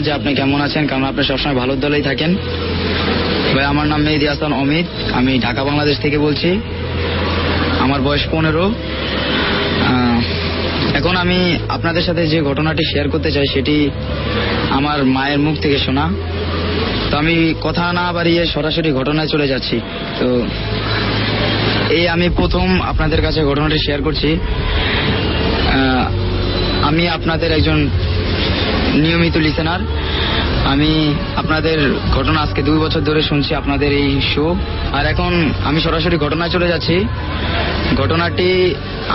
যে আপনি কেমন আছেন? কারণ আপনি সবসময় ভালো দলেই থাকেন। ভাই, আমার নাম মেহেদি হাসান অমিত। আমি ঢাকা, বাংলাদেশ থেকে বলছি। আমার বয়স পনেরো। এখন আমি আপনাদের সাথে যে ঘটনাটি শেয়ার করতে চাই, সেটি আমার মায়ের মুখ থেকে শোনা। তো আমি কথা না বাড়িয়ে সরাসরি ঘটনায় চলে যাচ্ছি। তো এই আমি প্রথম আপনাদের কাছে ঘটনাটি শেয়ার করছি। আমি আপনাদের একজন নিয়মিত লিসেনার আমি আপনাদের ঘটনা আজকে দুই বছর ধরে শুনছি আপনাদের এই শো আর এখন আমি সরাসরি ঘটনায় চলে যাচ্ছি। ঘটনাটি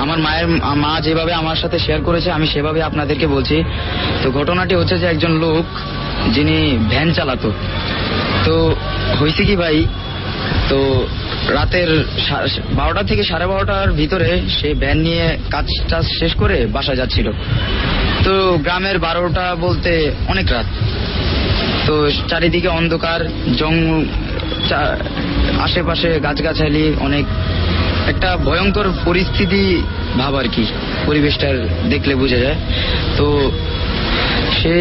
আমার মায়ের মা যেভাবে আমার সাথে শেয়ার করেছে, আমি সেভাবে আপনাদেরকে বলছি। তো ঘটনাটি হচ্ছে যে একজন লোক যিনি ভ্যান চালাতো। তো হয়েছে কি ভাই তো রাতের বারোটা থেকে সাড়ে বারোটার ভিতরে সে ভ্যান নিয়ে কাজ টাজ শেষ করে বাসা যাচ্ছিল। তো গ্রামের বারোটা বলতে অনেক রাত। তো চারিদিকে অন্ধকার, জং আশেপাশে গাছগাছালি, অনেক একটা ভয়ঙ্কর পরিস্থিতি ভাব আর কি। পরিবেশটার দেখলে বোঝা যায়। তো সে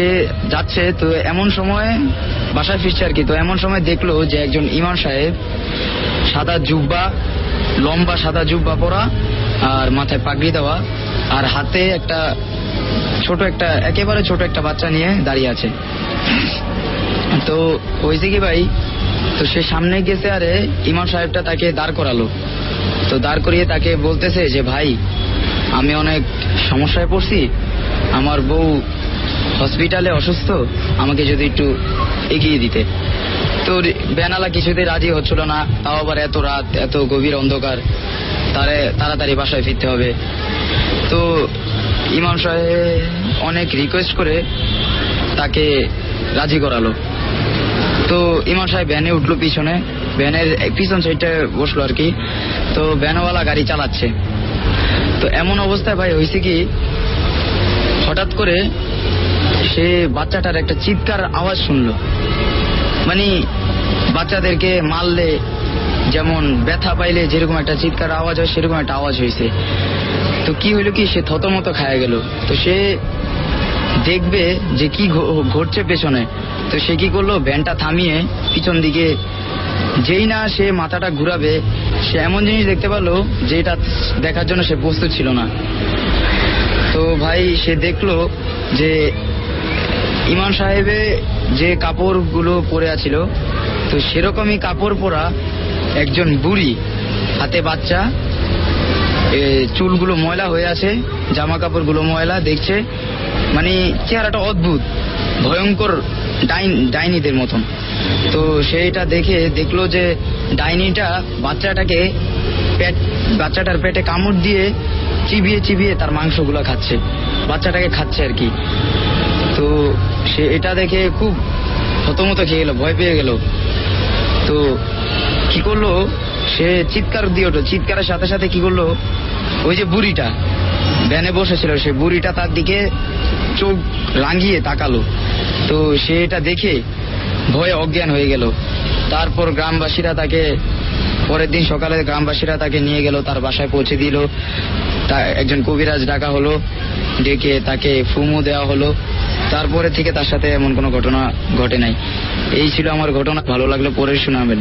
যাচ্ছে, তো এমন সময় বাসায় ফিরছে আর কি। তো এমন সময় দেখল যে একজন ইমাম সাহেব সাদা জুব্বা, লম্বা সাদা জুব্বা পরা আর মাথায় পাগড়ি দেওয়া আর হাতে একটা ছোট একটা, একেবারে ছোট একটা বাচ্চা নিয়ে দাঁড়িয়ে আছে। তো হয়েছে কি ভাই, তো সে সামনে গেছে আরে ইমাম সাহেবটা তাকে দাঁড় করালো। তো দাঁড় করিয়ে তাকে বলতেছে যে, ভাই, আমি অনেক সমস্যায় পড়ছি, আমার বউ হসপিটালে অসুস্থ? আমাকে যদি একটু এগিয়ে দিতে। তো বেনালা কিছুতে রাজি হচ্ছিল না। তাও আবার এত রাত, এত গভীর অন্ধকার। তারে তাড়াতাড়ি বাসায় ফিরতে হবে। তো ইমাম সাহেব অনেক রিকোয়েস্ট করে তাকে রাজি করালো। তো ইমাম সাহেব ভ্যানে উঠল পিছনে। ভ্যানের পিছন সাইডে বসল আর কি। তো ভ্যানওয়ালা গাড়ি চালাচ্ছে। তো এমন অবস্থায় ভাই হয়েছে কি, হঠাৎ করে সে বাচ্চাটার একটা চিৎকার আওয়াজ শুনলো। মানে বাচ্চাদেরকে মারলে যেমন ব্যথা পাইলে যেরকম একটা চিৎকার আওয়াজ হয়, সেরকম একটা আওয়াজ হয়েছে তো কি হইল কি, সে থতমত খায় গেল। তো সে দেখবে যে কি ঘটছে পেছনে। তো সে কি করল, ভ্যানটা থামিয়ে পিছন দিকে যেই না সে মাথাটা ঘুরাবে, সে এমন জিনিস দেখতে পেল যেটা দেখার জন্য সে প্রস্তুত ছিল না। তো ভাই সে দেখল যে ইমাম সাহেবে যে কাপড়গুলো পরে আছিল, তো সেরকমই কাপড় পরা একজন বুড়ি, হাতে বাচ্চা চুলগুলো ময়লা হয়ে আছে জামা কাপড়গুলো ময়লা, দেখছে মানে চেহারাটা অদ্ভুত, ভয়ঙ্কর ডাইন, ডাইনিদের মতন। তো সেইটা দেখে দেখল যে ডাইনিটা বাচ্চাটাকে পেট, বাচ্চাটার পেটে কামড় দিয়ে চিবিয়ে চিবিয়ে তার মাংসগুলো খাচ্ছে, বাচ্চাটাকে খাচ্ছে আর কি। তো সে এটা দেখে খুব হতমত খেয়ে গেল, ভয় পেয়ে গেল। তো কি করল? সে চিৎকার দিয়ে ওঠো। চিৎকারের সাথে সাথে কি করল? ওই যে বুড়িটা ভ্যানে বসেছিল, সে বুড়িটা তার দিকে চোখ রাঙিয়ে তাকালো। তো সে এটা দেখে ভয়ে অজ্ঞান হয়ে গেল। তারপর গ্রামবাসীরা তাকে, পরের দিন সকালে গ্রামবাসীরা তাকে নিয়ে গেল, তার বাসায় পৌঁছে দিল। তা একজন কবিরাজ ডাকা হলো, ডেকে তাকে ফুমো দেওয়া হলো। তারপরে থেকে তার সাথে এমন কোনো ঘটনা ঘটে নাই। এই ছিল আমার ঘটনা। ভালো লাগলে পরে শোনাবেন।